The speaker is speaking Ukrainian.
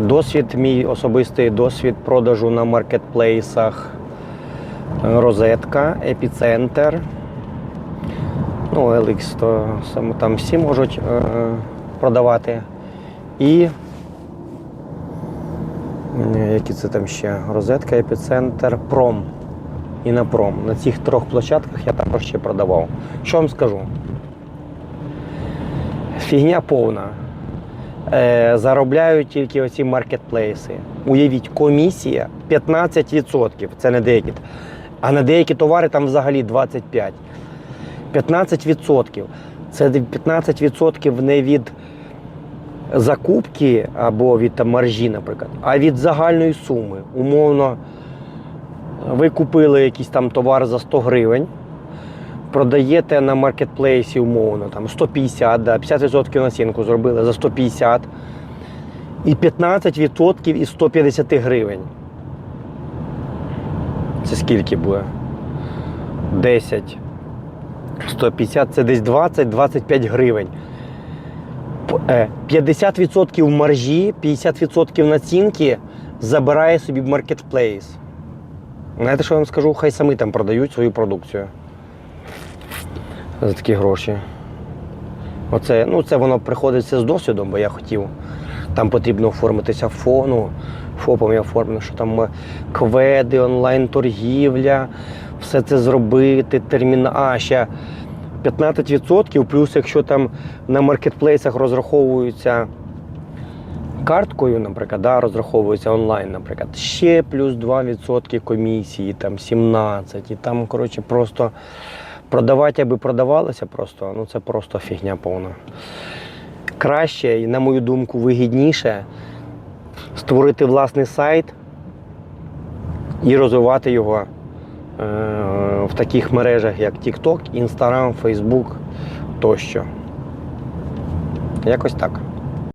Досвід, мій особистий досвід продажу на маркетплейсах. Розетка, епіцентр. Ну, LX то там всі можуть е, продавати. І е, які це там ще? Розетка, епіцентр, пром. І на пром. На цих трьох площадках я також ще продавав. Що вам скажу? Фігня повна заробляють тільки оці маркетплейси. Уявіть, комісія 15%, це не деякі. А на деякі товари там взагалі 25%. 15%. Це 15% не від закупки або від там, маржі, наприклад, а від загальної суми. Умовно, ви купили якийсь там товар за 100 гривень продаєте на маркетплейсі умовно, там 150, да, 50% націнку зробили за 150 і 15% із 150 гривень. Це скільки буде? 10. 150 це десь 20-25 гривень. Е, 50% маржі, 50% націнки забирає собі маркетплейс. Знаєте, що я вам скажу? Хай самі там продають свою продукцію за такі гроші. Оце, ну, це воно приходиться з досвідом, бо я хотів. Там потрібно оформитися фону. ФОПом я оформив, що там е, кведи, онлайн-торгівля, все це зробити, терміна. А, ще 15%, плюс якщо там на маркетплейсах розраховуються карткою, наприклад, да, розраховуються онлайн, наприклад, ще плюс 2% комісії, там 17, і там, коротше, просто продавати, аби продавалося просто, ну це просто фігня повна. Краще і, на мою думку, вигідніше створити власний сайт і розвивати його е, в таких мережах, як TikTok, Instagram, Facebook тощо. Якось так.